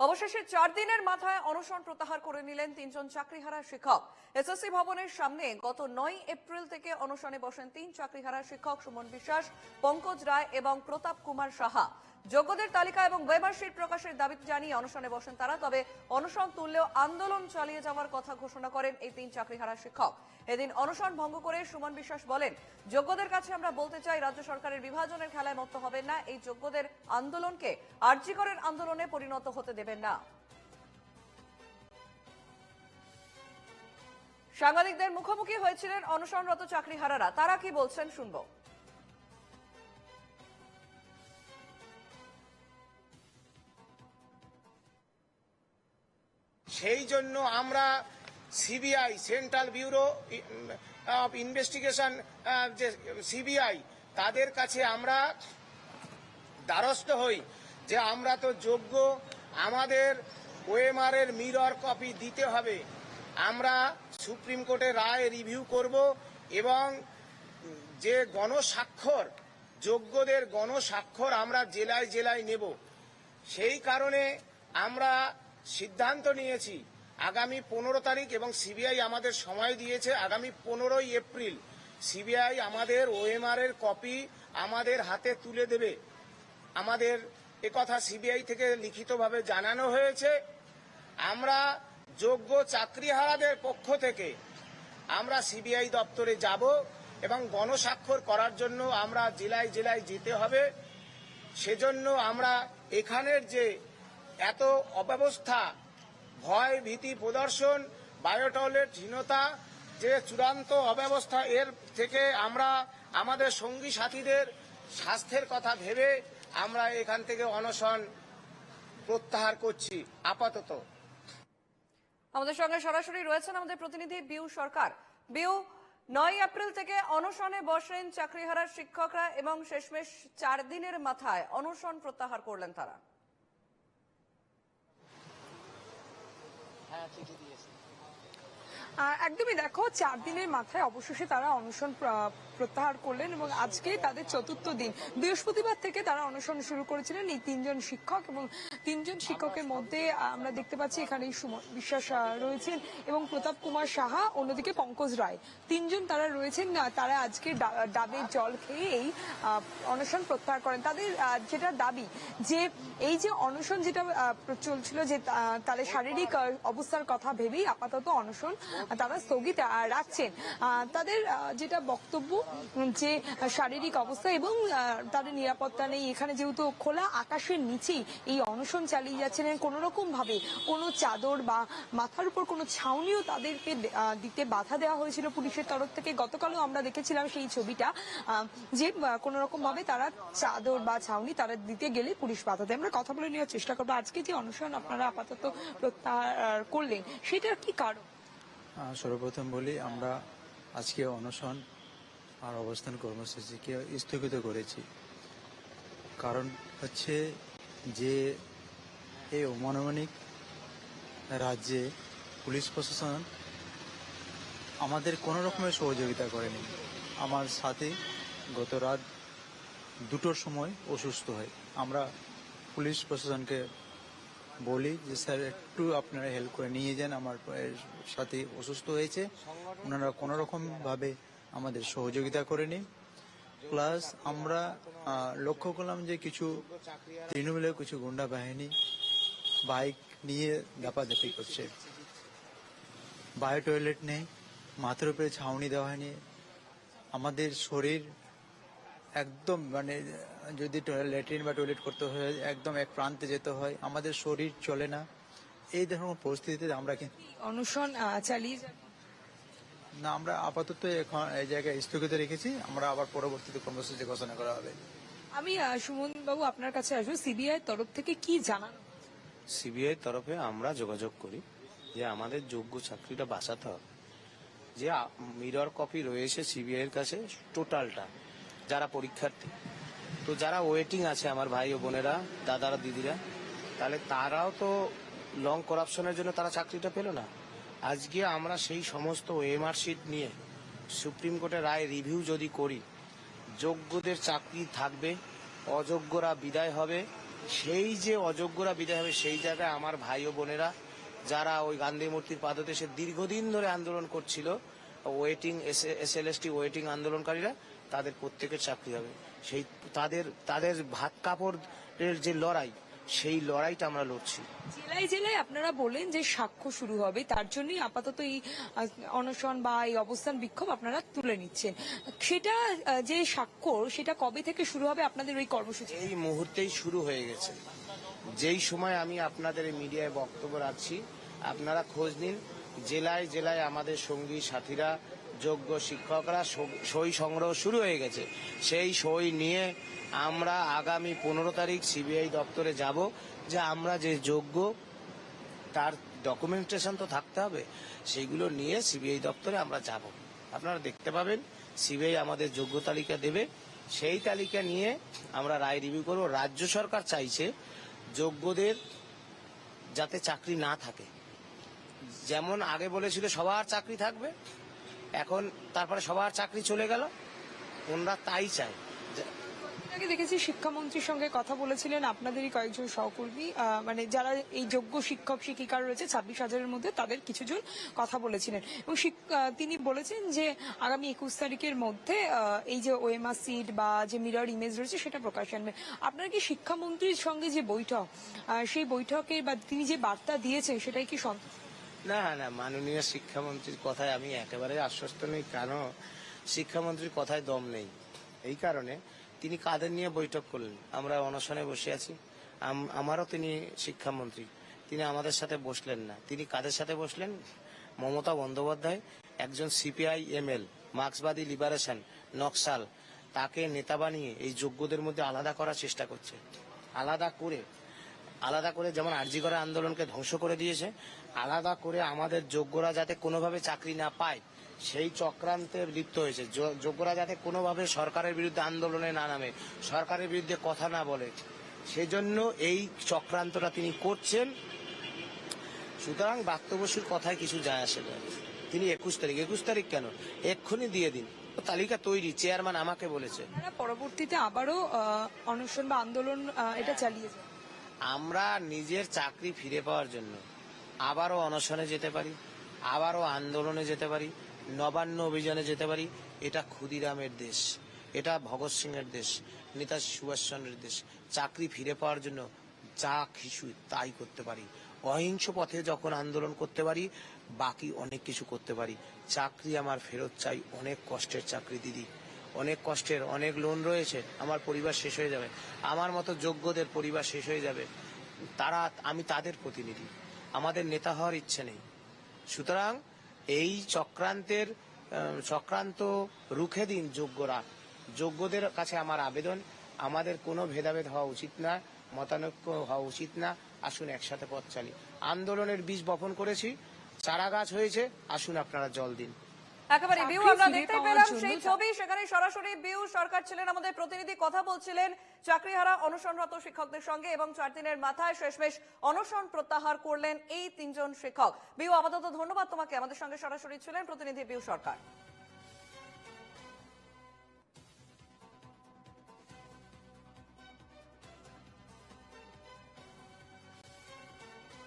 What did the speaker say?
অবশেষে চার দিনের মাথায় অনশন প্রত্যাহার করে নিলেন তিনজন চাকরিহারা শিক্ষক। এসএসসি ভবনের সামনে গত নয় এপ্রিল থেকে অনশনে বসেন তিন চাকরিহারা শিক্ষক সুমন বিশ্বাস, পঙ্কজ রায় এবং প্রতাপ কুমার সাহা। যোগ্যদের তালিকা এবং ওয়েমার্কশিট প্রকাশের দাবি জানিয়ে অনশনে বসেন তারা, তবে অনশন তুললেও আন্দোলন চালিয়ে যাওয়ার কথা ঘোষণা করেন এই তিন চাকরিহারা শিক্ষক। এদিন অনশন ভঙ্গ করে সুমন বিশ্বাস বলেন, যোগ্যদের কাছে আমরা বলতে চাই, রাজ্য সরকারের বিভাজনের খেলায় মত্ত হবেন না, এই যোগ্যদের আন্দোলনকে আর্যিকরের আন্দোলনে পরিণত হতে দেবেন না। সাংবাদিকদের মুখোমুখি হয়েছিলেন অনশনরত চাকরিহারারা, তারা কি বলছেন শুনব। সেই জন্য আমরা CBI, central bureau of investigation যে সিবিআই, তাদের কাছে আমরা দ্বারস্থ হই যে আমরা তো যোগ্য, আমাদের ওএমআর এর মিরর কপি দিতে হবে। আমরা সুপ্রিম কোর্টের রায় রিভিউ করব এবং যে গণস্বাক্ষর, যোগ্যদের গণস্বাক্ষর আমরা জেলায় জেলায় নেব। সেই কারণে আমরা সিদ্ধান্ত নিয়েছি। আগামী পনেরো তারিখ এবং সিবিআই আমাদের সময় দিয়েছে। আগামী পনেরোই এপ্রিল সিবিআই আমাদের ওএমআর এর কপি আমাদের হাতে তুলে দেবে। আমাদের একথা সিবিআই থেকে লিখিতভাবে জানানো হয়েছে। আমরা যোগ্য চাকরিহারাদের পক্ষ থেকে আমরা সিবিআই দপ্তরে যাব এবং গণস্বাক্ষর করার জন্য আমরা জেলায় জেলায় যেতে হবে। সেজন্য আমরা এখানের যে এত অব্যবস্থা, ভয়, ভীতি, প্রদর্শন বায়োটয়লেটহীনতা যে চূড়ান্ত অব্যবস্থা এর থেকে আমরা আমাদের সঙ্গী সাথীদের স্বাস্থ্যের কথা ভেবে আমরা এখান থেকে অনশন প্রত্যাহার করছি, আপাতত। আমাদের সঙ্গে সরাসরি রয়েছেন আমাদের প্রতিনিধি বিউ সরকার। বিউ, নয় এপ্রিল থেকে অনশনে বসেন চাকরিহারা শিক্ষকরা এবং শেষমেশ চার দিনের মাথায় অনশন প্রত্যাহার করলেন তারা। একদমই দেখো চার দিনের মাথায় অবশেষে তারা অনশন প্রত্যাহার করলেন এবং আজকে তাদের চতুর্থ দিন। বৃহস্পতিবার থেকে তারা অনশন শুরু করেছিলেন। এই তিনজন শিক্ষক এবং তিনজন শিক্ষকের মধ্যে আমরা দেখতে পাচ্ছি এখানে বিশ্বাস রয়েছেন এবং প্রতাপ কুমার সাহা, অন্যদিকে পঙ্কজ রায়। তিনজন তারা রয়েছেন তারা আজকে ডাবের জল খেয়ে এই অনশন প্রত্যাহার করেন। তাদের যেটা দাবি যে এই যে অনশন যেটা চলছিল যে তাদের শারীরিক অবস্থার কথা ভেবেই আপাতত অনশন তারা স্থগিত রাখছেন। তাদের যেটা বক্তব্য যে শারীরিক অবস্থা এবং তাদের নিরাপত্তা নেই। এখানে যেহেতু খোলা আকাশের নিচেই এই অনশন চালিয়ে যাচ্ছেন কোন রকম ভাবে কোনো চাদর বা মাথার উপর কোনো ছাউনিও তাদেরকে দিতে বাধা দেওয়া হয়েছিল পুলিশের তরফ থেকে। গতকালও আমরা দেখেছিলাম সেই ছবিটা যে কোন রকম ভাবে তারা চাদর বা ছাউনি তারা দিতে গেলে পুলিশ বাধা দেয়। আমরা কথা বলে নেওয়ার চেষ্টা করব। আজকে যে অনশন আপনারা আপাতত প্রত্যাহার করলেন, সেটার কি কারণ? সর্বপ্রথম বলি, আমরা আজকে অনশন আর অবস্থান কর্মসূচিকে স্থগিত করেছি। কারণ হচ্ছে যে এই অমানবিক রাজ্যে পুলিশ প্রশাসন আমাদের কোনো রকমের সহযোগিতা করেনি। আমার সাথে গত রাত দুটোর সময় অসুস্থ হয়। আমরা পুলিশ প্রশাসনকে বলি যে, স্যার, একটু আপনারা হেল্প করে নিয়ে যান। আমার সাথে অসুস্থ হয়েছে। ওনারা কোনো রকম ভাবে আমাদের সহযোগিতা করেনি প্লাস আমরা লক্ষ্য করলাম যে কিছু তৃণমূলের কিছু গুন্ডা বাহিনী বাইক নিয়ে দাপাদাপি করছে। বায়ো টয়লেট নেই, মাথার উপরে ছাউনি দেওয়া হয়নি। আমাদের শরীর একদম মানে যদি ল্যাট্রিন বা টয়লেট করতে হয়, একদম এক প্রান্তে যেতে হয়, আমাদের শরীর চলে না। এই ধরনের পরিস্থিতিতে আমরা কিন্তু অনশন চালিয়ে না আমরা আপাতত এখন এই জায়গায় স্থগিত রেখেছি। আমরা আবার পরবর্তীতে কর্মসূচি ঘোষণা করা হবে। আমি সুমন বাবু আপনার কাছে আসব। সিবিআই তরফ থেকে কি জানানো সিবিআই তরফে আমরা যোগাযোগ করি যে আমাদের যোগ্য চাকরিটা বাঁচাতে হবে। যে মিরর কপি রয়েছে সিবিআই এর কাছে টোটালটা যারা পরীক্ষার্থী। তো যারা ওয়েটিং আছে আমার ভাই ও বোনেরা দাদারা দিদিরা তাহলে তারাও তো লং করাপশনের জন্য তারা চাকরিটা পেল না। আজকে আমরা সেই সমস্ত ওএমআর শিট নিয়ে সুপ্রিম কোর্টের রায় রিভিউ যদি করি, যোগ্যদের চাকরি থাকবে, অযোগ্যরা বিদায় হবে। সেই যে অযোগ্যরা বিদায় হবে, সেই জায়গায় আমার ভাই ও বোনেরা, যারা ওই গান্ধী মূর্তির পাদদেশে দীর্ঘদিন ধরে আন্দোলন করছিল waiting S L S T waiting আন্দোলনকারীরা, তাদের প্রত্যেকের চাকরি হবে। সেই তাদের তাদের ভাত কাপড়ের যে লড়াই সেই লড়াইটা আমরা লড়ছি। জেলায় জেলায় আপনারা বলেন যে সাক্ষ্য শুরু হবে তার জন্যই আপাতত এই অনশন বা এই অবস্থান বিক্ষোভ আপনারা তুলে নিচ্ছেন। সেটা যে স্বাক্ষর সেটা কবে থেকে শুরু হবে আপনাদের ওই কর্মসূচি? এই মুহূর্তেই শুরু হয়ে গেছে। যেই সময় আমি আপনাদের মিডিয়ায় বক্তব্য রাখছি আপনারা খোঁজ নিন জেলায় জেলায় আমাদের সঙ্গী সাথীরা যোগ্য শিক্ষকরা সই- সংগ্রহ শুরু হয়ে গেছে। সেই সই নিয়ে আমরা আগামী পনেরো তারিখ সিবিআই দপ্তরে যাব যে আমরা যে যোগ্য, তার ডকুমেন্টেশন তো থাকতে হবে সেইগুলো নিয়ে সিবিআই দপ্তরে আমরা যাব। আপনারা দেখতে পাবেন, সিবিআই আমাদের যোগ্য তালিকা দেবে। সেই তালিকা নিয়ে আমরা রায় রিভিউ করব। রাজ্য সরকার চাইছে যোগ্যদের যাতে চাকরি না থাকে। যেমন আগে বলেছিল, সবার চাকরি থাকবে এখন তারপরে সবার চাকরি চলে গেল। ওনারা তাই চায়। দেখেছি শিক্ষামন্ত্রীর সঙ্গে কথা বলেছিলেন, আপনাদেরই কয়েকজন সহকর্মী মানে যারা এই যোগ্য শিক্ষক, শিক্ষিকা রয়েছে, ছাব্বিশ হাজারের মধ্যে তাদের কিছুজন কথা বলেছিলেন। এবং তিনি বলেছেন যে আগামী একুশ তারিখের মধ্যে এই যে ওএমআর সিট বা যে মিরর ইমেজ রয়েছে সেটা প্রকাশ আনবে। আপনার কি শিক্ষামন্ত্রীর সঙ্গে যে বৈঠক সেই বৈঠকে বা তিনি যে বার্তা দিয়েছেন সেটাই কি সন্তুষ্ট? না না, মাননীয় শিক্ষামন্ত্রীর কথায় আমি একেবারে আশ্বস্ত নই, কেন? শিক্ষামন্ত্রীর কথায় দম নেই। এই কারণে তিনি কাদের নিয়ে বৈঠক করলেন? আমরা অনশনে বসে আছি। আমারও তিনি শিক্ষামন্ত্রী। তিনি আমাদের সাথে বসলেন না। তিনি কাদের সাথে বসলেন? মমতা বন্দ্যোপাধ্যায়, একজন সিপিআই এমএল মার্ক্সবাদী লিবারেশন, নকশাল। তাকে নেতা বানিয়ে এই যোগ্যদের মধ্যে আলাদা করার চেষ্টা করছে। আলাদা করে আলাদা করে যেমন আর্জি করা আন্দোলনকে ধ্বংস করে দিয়েছে, আলাদা করে আমাদের যোগ্যরা যাতে কোনোভাবে চাকরি না পায়, সেই চক্রান্তে লিপ্ত হয়েছে। যোগ্যরা যাতে কোনোভাবে সরকারের বিরুদ্ধে আন্দোলনে না নামে, সরকারের বিরুদ্ধে কথা না বলে, সেজন্য এই চক্রান্তটা তিনি করছেন। সুতরাং বাক্যবসুর কথায় কিছু যায় আসে না। তিনি একুশ তারিখ একুশ তারিখ কেন? এক্ষুনি দিয়ে দিন। তালিকা তৈরি, চেয়ারম্যান আমাকে বলেছে। পরবর্তীতে আবারও অনশন বা আন্দোলন এটা চালিয়ে আমরা নিজের চাকরি ফিরে পাওয়ার জন্য আবারও অনশনে যেতে পারি, আবারও আন্দোলনে যেতে পারি, নবান্ন অভিযানে যেতে পারি, এটা ক্ষুদিরামের দেশ, এটা ভগৎ সিং এর দেশ নেতাজি সুভাষচন্দ্রের দেশ। চাকরি ফিরে পাওয়ার জন্য যা কিছু তাই করতে পারি। অহিংস পথে যখন আন্দোলন করতে পারি, বাকি অনেক কিছু করতে পারি। চাকরি আমার ফেরত চাই, অনেক কষ্টের চাকরি, দিদি। অনেক কষ্টের, অনেক লোন রয়েছে, আমার পরিবার শেষ হয়ে যাবে। আমার মতো যোগ্যদের পরিবার শেষ হয়ে যাবে। তারা, আমি তাদের প্রতিনিধি। আমাদের নেতা হওয়ার ইচ্ছে নেই। সুতরাং এই চক্রান্তের চক্রান্ত রুখে দিন যোগ্যরা। যোগ্যদের কাছে আমার আবেদন, আমাদের কোনো ভেদাভেদ হওয়া উচিত না, মতানৈক্য হওয়া উচিত না। আসুন একসাথে পথ চালি। আন্দোলনের বীজ বপন করেছি চারা গাছ হয়েছে, আসুন আপনারা জল দিন। একেবারে বিউ আমরা দেখতে পেলাম সেই ছবি সেখানে সরাসরি বিউ সরকার ছিলেন আমাদের প্রতিনিধি কথা বলছিলেন চাকরিহারা অনশনরত শিক্ষকদের সঙ্গে এবং চার দিনের মাথায় শেষমেশ অনশন প্রত্যাহার করলেন এই তিনজন শিক্ষক। বিউ আপাতত ধন্যবাদ তোমাকে আমাদের সঙ্গে সরাসরি ছিলেন প্রতিনিধি বিউ সরকার।